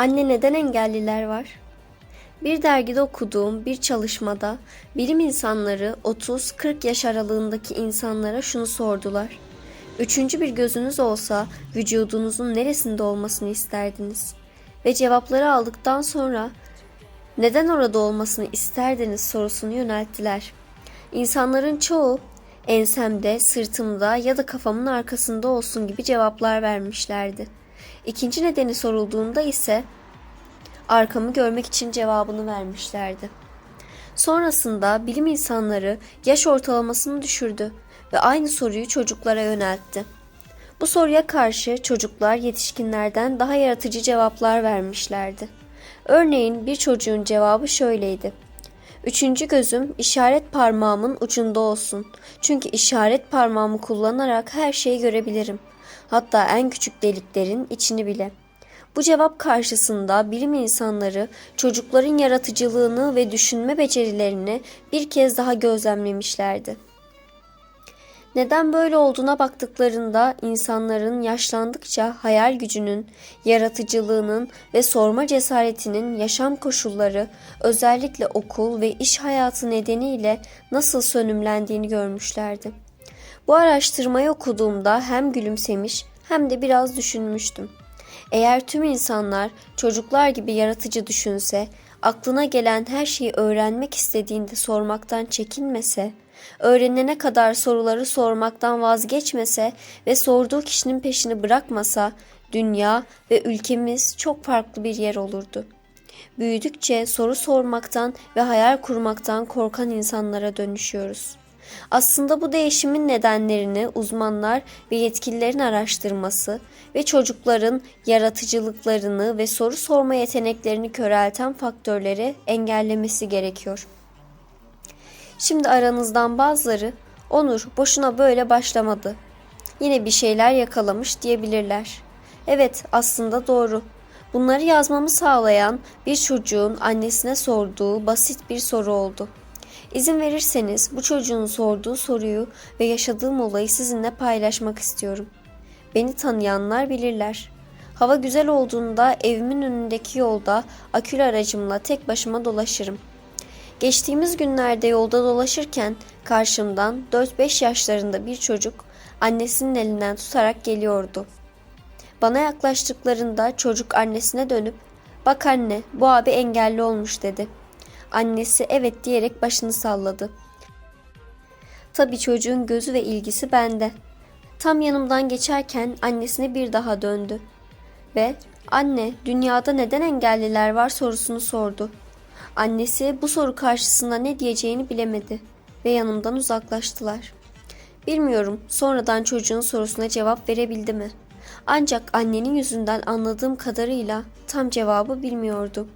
Anne neden engelliler var? Bir dergide okuduğum bir çalışmada bilim insanları 30-40 yaş aralığındaki insanlara şunu sordular. Üçüncü bir gözünüz olsa vücudunuzun neresinde olmasını isterdiniz? Ve cevapları aldıktan sonra neden orada olmasını isterdiniz sorusunu yönelttiler. İnsanların çoğu ensemde, sırtımda ya da kafamın arkasında olsun gibi cevaplar vermişlerdi. İkinci nedeni sorulduğunda ise arkamı görmek için cevabını vermişlerdi. Sonrasında bilim insanları yaş ortalamasını düşürdü ve aynı soruyu çocuklara yöneltti. Bu soruya karşı çocuklar yetişkinlerden daha yaratıcı cevaplar vermişlerdi. Örneğin bir çocuğun cevabı şöyleydi. Üçüncü gözüm işaret parmağımın ucunda olsun. Çünkü işaret parmağımı kullanarak her şeyi görebilirim. Hatta en küçük deliklerin içini bile. Bu cevap karşısında bilim insanları çocukların yaratıcılığını ve düşünme becerilerini bir kez daha gözlemlemişlerdi. Neden böyle olduğuna baktıklarında insanların yaşlandıkça hayal gücünün, yaratıcılığının ve sorma cesaretinin yaşam koşulları, özellikle okul ve iş hayatı nedeniyle nasıl sönümlendiğini görmüşlerdi. Bu araştırmayı okuduğumda hem gülümsemiş hem de biraz düşünmüştüm. Eğer tüm insanlar çocuklar gibi yaratıcı düşünse, aklına gelen her şeyi öğrenmek istediğinde sormaktan çekinmese, öğrenene kadar soruları sormaktan vazgeçmese ve sorduğu kişinin peşini bırakmasa, dünya ve ülkemiz çok farklı bir yer olurdu. Büyüdükçe soru sormaktan ve hayal kurmaktan korkan insanlara dönüşüyoruz. Aslında bu değişimin nedenlerini uzmanlar ve yetkililerin araştırması ve çocukların yaratıcılıklarını ve soru sorma yeteneklerini körelten faktörleri engellemesi gerekiyor. Şimdi aranızdan bazıları Onur boşuna böyle başlamadı. Yine bir şeyler yakalamış diyebilirler. Evet aslında doğru. Bunları yazmamı sağlayan bir çocuğun annesine sorduğu basit bir soru oldu. İzin verirseniz bu çocuğun sorduğu soruyu ve yaşadığım olayı sizinle paylaşmak istiyorum. Beni tanıyanlar bilirler. Hava güzel olduğunda evimin önündeki yolda akülü aracımla tek başıma dolaşırım. Geçtiğimiz günlerde yolda dolaşırken karşımdan 4-5 yaşlarında bir çocuk annesinin elinden tutarak geliyordu. Bana yaklaştıklarında çocuk annesine dönüp "Bak anne, bu abi engelli olmuş." dedi. Annesi evet diyerek başını salladı. Tabii çocuğun gözü ve ilgisi bende. Tam yanımdan geçerken annesine bir daha döndü ve "Anne, dünyada neden engelliler var?" sorusunu sordu. Annesi bu soru karşısında ne diyeceğini bilemedi ve yanımdan uzaklaştılar. Bilmiyorum sonradan çocuğun sorusuna cevap verebildi mi? Ancak annenin yüzünden anladığım kadarıyla tam cevabı bilmiyordu.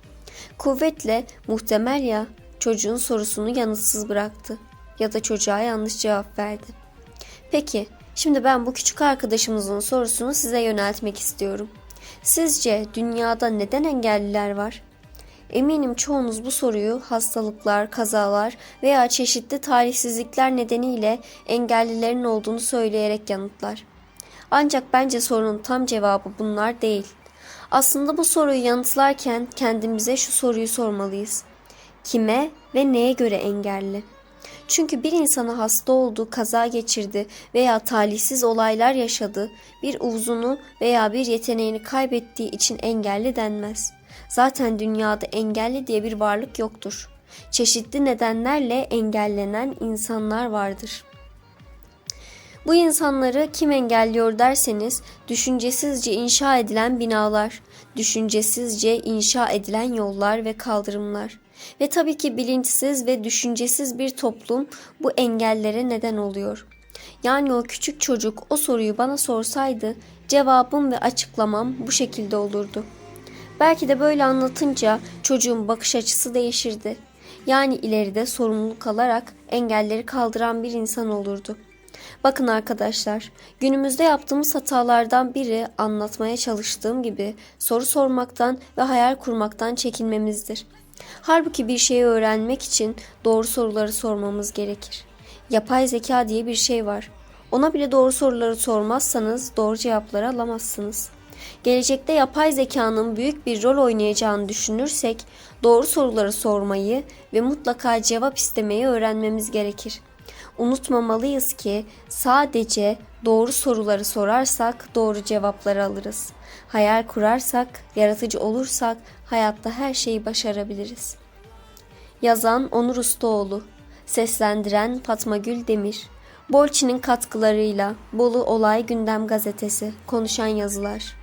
Kuvvetle muhtemel ya çocuğun sorusunu yanıtsız bıraktı ya da çocuğa yanlış cevap verdi. Peki şimdi ben bu küçük arkadaşımızın sorusunu size yöneltmek istiyorum. Sizce dünyada neden engelliler var? Eminim çoğunuz bu soruyu hastalıklar, kazalar veya çeşitli talihsizlikler nedeniyle engellilerin olduğunu söyleyerek yanıtlar. Ancak bence sorunun tam cevabı bunlar değil. Aslında bu soruyu yanıtlarken kendimize şu soruyu sormalıyız. Kime ve neye göre engelli? Çünkü bir insana hasta oldu, kaza geçirdi veya talihsiz olaylar yaşadı, bir uzunu veya bir yeteneğini kaybettiği için engelli denmez. Zaten dünyada engelli diye bir varlık yoktur. Çeşitli nedenlerle engellenen insanlar vardır. Bu insanları kim engelliyor derseniz düşüncesizce inşa edilen binalar, düşüncesizce inşa edilen yollar ve kaldırımlar ve tabii ki bilinçsiz ve düşüncesiz bir toplum bu engellere neden oluyor. Yani o küçük çocuk o soruyu bana sorsaydı cevabım ve açıklamam bu şekilde olurdu. Belki de böyle anlatınca çocuğun bakış açısı değişirdi. Yani ileride sorumluluk alarak engelleri kaldıran bir insan olurdu. Bakın arkadaşlar, günümüzde yaptığımız hatalardan biri anlatmaya çalıştığım gibi soru sormaktan ve hayal kurmaktan çekinmemizdir. Halbuki bir şeyi öğrenmek için doğru soruları sormamız gerekir. Yapay zeka diye bir şey var. Ona bile doğru soruları sormazsanız doğru cevapları alamazsınız. Gelecekte yapay zekanın büyük bir rol oynayacağını düşünürsek doğru soruları sormayı ve mutlaka cevap istemeyi öğrenmemiz gerekir. Unutmamalıyız ki sadece doğru soruları sorarsak doğru cevapları alırız. Hayal kurarsak, yaratıcı olursak hayatta her şeyi başarabiliriz. Yazan Onur Ustaoğlu, seslendiren Fatma Gül Demir. Bolçi'nin katkılarıyla Bolu Olay Gündem Gazetesi, konuşan yazılar.